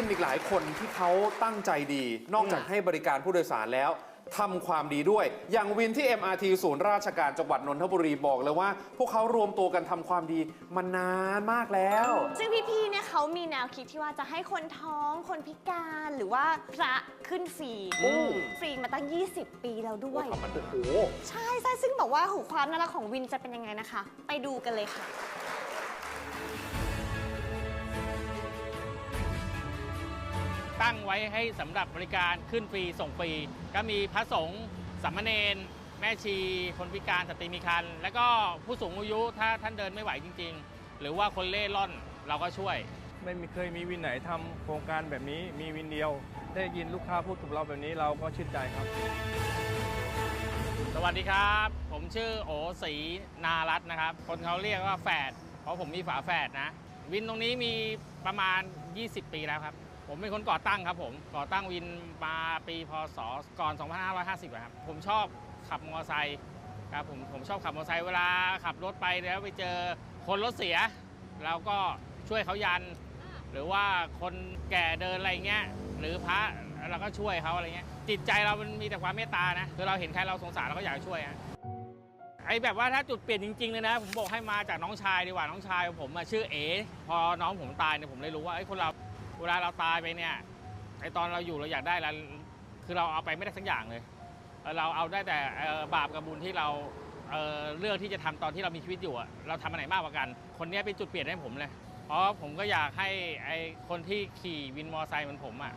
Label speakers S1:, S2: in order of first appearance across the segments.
S1: วินอีกหลายคนที่เขาตั้งใจดี นอกจากให้บริการผู้โดยสารแล้วทำความดีด้วย อย่างวินที่ MRT ศูนย์ราชการจังหวัดนนทบุรีบอกเลยว่า พวกเขารวมตัวกันทำความดีมานานมากแล้ว
S2: ซึ่งพี่ๆเนี่ยเขามีแนวคิดที่ว่าจะให้คนท้อง คนพิการหรือว่าพระขึ้นฟรี
S1: อืม
S2: ฟรีมาตั้ง 20 ปีแล้วด้วย
S1: ทำมันโอ้โห
S2: ใช่ใช่ซึ่งบอกว่าหูความน่ารักของวินจะเป็นยังไงนะคะ ไปดูกันเลยค่ะ
S3: ตั้งไว้ให้สำหรับบริการขึ้นฟรีส่งฟรีก็มีพระสงฆ์สามเณรแม่ชี คนพิการสตรีมีครรภ์แล้วก็ผู้สูงอายุถ้าท่านเดินไม่ไหวจริง ๆ หรือว่าคนเล่ร่อนเราก็ช่วย
S4: ไม่มีเคยมีวินไหนทำโครงการแบบนี้มีวินเดียว ได้ยินลูกค้าพูดกับเราแบบนี้เราก็ชื่นใจครับ
S3: สวัสดีครับ ผมชื่อโอศรีนารัตน์นะครับ คนเขาเรียกว่าแฝดเพราะผมมีฝาแฝดนะ วินตรงนี้มีประมาณ 20 ปีแล้วครับ ผมเป็นคนก่อตั้งครับผม ก่อตั้งวินมาปีพศก่อน 2550อะครับ ผมชอบขับมอเตอร์ไซค์ครับผม ผมชอบขับมอเตอร์ไซค์เวลาขับรถไปแล้วไปเจอคนรถเสีย เราก็ช่วยเขายัน หรือว่าคนแก่เดินอะไรเงี้ย หรือพระเราก็ช่วยเขาอะไรเงี้ย จิตใจเรามันมีแต่ความเมตตานะ คือเราเห็นใครเราสงสารเราก็อยากช่วยฮะไอ้แบบว่าถ้าจุดเปลี่ยนจริงๆเลยนะ ผมบอกให้มาจากน้องชายดีกว่าน้องชายผมอะชื่อเอ พอน้องผมตายเนี่ยผมเลยรู้ว่าไอ้คนเรา เวลาเราตายไปเนี่ยไอตอนเราอยู่เราอยากได้แล้วคือเราเอาไปไม่ได้สักอย่างเลย เราเอาได้แต่บาปกับบุญที่เราเอ่อเลือกที่จะทำตอนที่เรามีชีวิตอยู่เราทำอันไหนมากกว่ากัน คนนี้เป็นจุดเปลี่ยนให้ผมเลยเพราะผมก็อยากให้ไอคนที่ขี่วินมอเตอร์ไซค์เหมือนผมอะ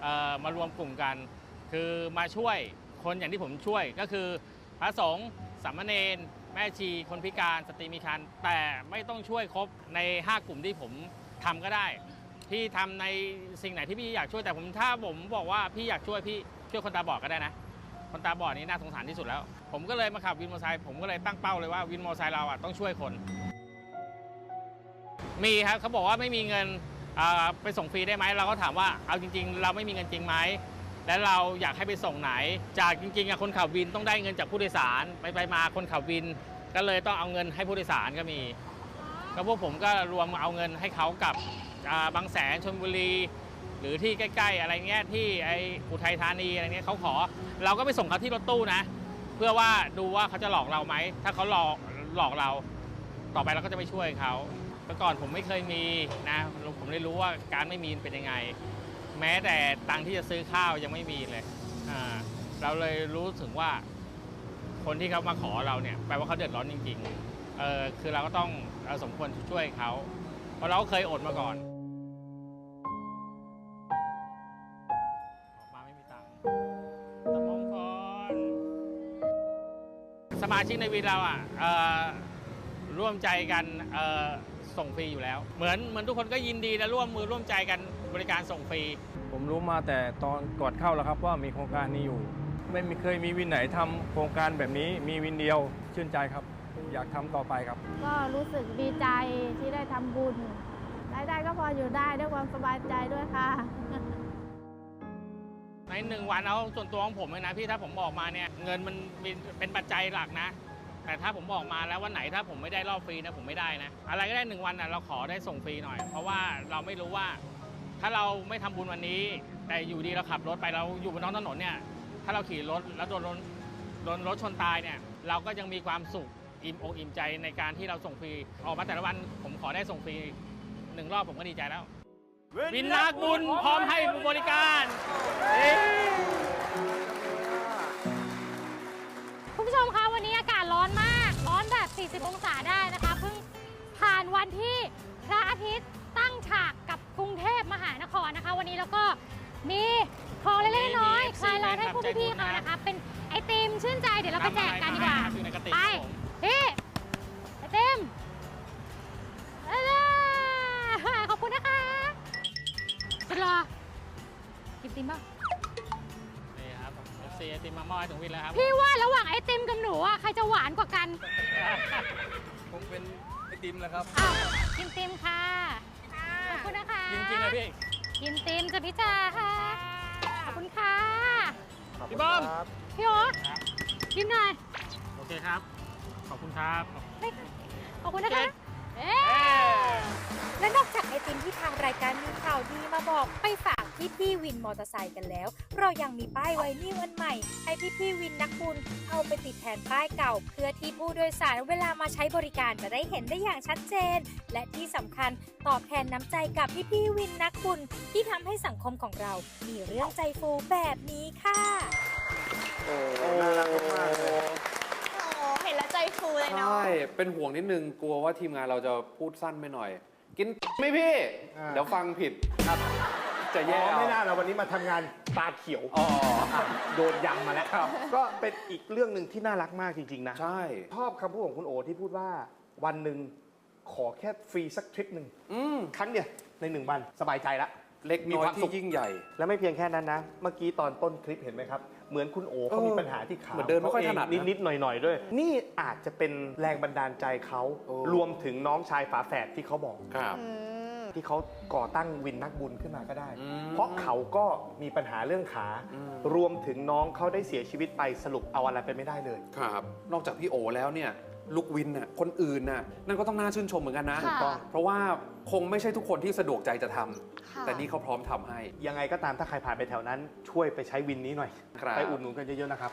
S3: เอ่อมารวมกลุ่มกัน คือมาช่วยคนอย่างที่ผมช่วยก็คือพระสงฆ์สามเณรแม่ชีคนพิการสตรีมีครรภ์แต่ไม่ต้องช่วยครบใน 5 กลุ่มที่ผมทำก็ได้ พี่ทำในสิ่งไหนที่พี่อยากช่วยแต่ผมถ้าผมบอกว่าพี่อยากช่วยพี่ช่วยคนตาบอดก็ได้นะ คนตาบอดนี่น่าสงสารที่สุดแล้ว ผมก็เลยมาขับวินมอเตอร์ไซค์ผมก็เลยตั้งเป้าเลยว่าวินมอเตอร์ไซค์เราอะต้องช่วยคน มีครับเขาบอกว่าไม่มีเงินไปส่งฟรีได้ไหมเราก็ถามว่าเอาจริง ๆ เราไม่มีเงินจริงไหมและเราอยากให้ไปส่งไหน จากจริงๆอะคนขับวินต้องได้เงินจากผู้โดยสารไปไปมาคนขับวิน ก็เลยต้องเอาเงินให้ผู้โดยสารก็มี ก็พวกผมก็รวมเอาเงินให้เขากับ บางแสนชลบุรี หรือที่ใกล้ ๆ อะไรเงี้ยที่ไออุทัยธานีอะไรเงี้ยเขาขอ เราก็ไปส่งเขาที่รถตู้นะ เพื่อว่าดูว่าเขาจะหลอกเราไหมถ้าเขาหลอกหลอกเรา ต่อไปเราก็จะไม่ช่วยเขาแต่ก่อนผมไม่เคยมีนะผมได้รู้ว่าการไม่มีเป็นยังไง แม้แต่ตังที่จะซื้อข้าวยังไม่มีเลยอ่าเราเลยรู้ถึงว่าคนที่เขามาขอเราเนี่ยแปลว่าเขาเดือดร้อนจริงๆ เออคือเราก็ต้องเราสมควรช่วยเขา เพราะเราเคยอดมาก่อน มาชิกในวินเราอะเอ่อร่วมใจกันเอ่อส่งฟรีอยู่แล้ว เหมือนเหมือนทุกคนก็ยินดีและร่วมมือร่วมใจกันบริการส่งฟรี
S4: ผมรู้มาแต่ตอนก่อนเข้าแล้วครับว่ามีโครงการนี้อยู่ ไม่มีเคยมีวินไหนทำโครงการแบบนี้มีวินเดียวชื่นใจครับ อยากทำต่อไปครับ
S5: ก็รู้สึกดีใจที่ได้ทำบุญรายได้ก็พออยู่ได้ด้วยความสบายใจด้วยค่ะ
S3: ในหนึ่งวันเอาส่วนตัวของผมเลยนะพี่ถ้าผมบอกมาเนี่ยเงินมันเป็นเป็นปัจจัยหลักนะ แต่ถ้าผมบอกมาแล้ววันไหนถ้าผมไม่ได้รอบฟรีนะผมไม่ได้นะ อะไรก็ได้หนึ่งวันนะเราขอได้ส่งฟรีหน่อย เพราะว่าเราไม่รู้ว่า ถ้าเราไม่ทำบุญวันนี้ แต่อยู่ดีเราขับรถไปเราอยู่บนท้องถนนเนี่ยถ้าเราขี่รถแล้วโดนรถโดนรถชนตายเนี่ยเราก็ยังมีความสุขอิ่มอกอิ่มใจในการที่เราส่งฟรีออกมาแต่ละวันผมขอได้ส่งฟรีหนึ่งรอบผมก็ดีใจแล้ววินนักบุญพร้อมให้บริการเอ๊ะ
S6: คุณผู้ชมคะวันนี้อากาศร้อนมาก ร้อนแบบ 40 องศาได้นะคะ เพิ่งผ่านวันที่พระอาทิตย์ตั้งฉากกับกรุงเทพมหานครนะคะ วันนี้แล้วก็มีของเล็กๆน้อยๆคลายร้อนให้ผู้พี่ๆเขานะคะ เป็นไอติมชื่นใจเดี๋ยวเราไปแจกกันดีกว่า ไป
S3: อติมมามอบให้ถึงวินแล้วครับ
S6: พี่ว่าระหว่างไอติมกับหนูอะใครจะหวานกว่ากัน
S4: ผมเป็นไอติมนะครับ
S6: อ้าวกินติมค่ะ ขอบคุณนะคะ
S3: จริงๆนะพี่
S6: กินติมจะพิจาค่ะ ขอบคุณค่ะ
S3: พี่บอม
S6: พี่โอ๊ตกินหน่อย
S3: โอเคครับ ขอบคุณครับ
S6: ไม่ค่ะขอบคุณนะคะ เอ๊
S3: เอ้ะ
S7: และนอกจากไอติมที่ทางรายการมีข่าวดีมาบอกไปฝาก พี่พี่ๆวินมอเตอร์ไซค์กันแล้ว เรายังมีป้ายไวนิวอันใหม่ ให้พี่พี่ๆวินนักบุญเอาไปติดแทนป้ายเก่า เพื่อที่ผู้โดยสารเวลามาใช้บริการจะได้เห็นได้อย่างชัดเจน และที่สำคัญตอบแทนน้ำใจกับพี่พี่ๆวินนักบุญที่ทำให้สังคมของเรา มีเรื่องใจฟูแบบนี้ค่ะ
S1: โอ้น่ารักมากๆเลย
S2: โอ้เห็นแล้วใจฟูเลยเนาะ
S1: ใช่เป็นห่วงนิดนึงกลัวว่าทีมงานเราจะพูดสั้นไปหน่อย กินไหม่พี่
S8: อ่า
S1: เดี๋ยวฟังผิดครับ จะ
S8: อ๋
S1: แย่
S8: อ
S1: เอา
S8: ไม่น่าเราวันนี้มาทำงานตาเขียว
S1: อ๋อ
S8: อะโดนยำมาแล้ว
S1: ครับ
S8: ก็เป็นอีกเรื่องหนึ่งที่น่ารักมากจริงๆนะ
S1: ใช่
S8: ชอบคำพูดของคุณโอที่พูดว่าวันหนึ่งขอแค่ฟรีสักทริปหนึ่ง
S1: อืม
S8: ครั้งเดียวในหนึ่งวันสบายใจละ
S1: เล็ก
S8: มี
S1: น้อ
S8: ควายมสุ
S1: ที่
S8: ข
S1: ยิ่งใหญ่
S8: และไม่เพียงแค่นั้นนะ เมื่อกี้ตอนต้นคลิปเห็นไหมครับ เหมือนคุณโอเขามีปัญหาที่ขา
S1: เหมือนเดินไม่ค่อยถนัดนะ
S8: นิดๆหน่อยๆด้วย นี่อาจจะเป็นแรงบันดาลใจเขา
S1: โอ้
S8: รวมถึงน้องชายฝาแฝดที่เขาบอก
S1: ครับ
S2: อืม
S8: ที่เขาก่อตั้งวินนักบุญขึ้นมาก็ได้
S1: อืม
S8: เพราะเขาก็มีปัญหาเรื่องขา
S1: อืม
S8: รวมถึงน้องเขาได้เสียชีวิตไปสรุปเอาอะไรไปไม่ได้เลย
S1: ครับ นอกจากพี่โอแล้วเนี่ยลูกวินน่ะคนอื่นน่ะนั่นก็ต้องน่าชื่นชมเหมือนกันนะ
S2: ค่ะ
S1: ถูกต้อง เพราะว่าคงไม่ใช่ทุกคนที่สะดวกใจจะทำ
S2: ค่ะ
S1: แต่นี่เขาพร้อมทำให้
S8: ยังไงก็ตามถ้าใครผ่านไปแถวนั้น ช่วยไปใช้วินนี้หน่อย
S1: ครับ
S8: ไปอุดหนุนกันเยอะๆนะครับ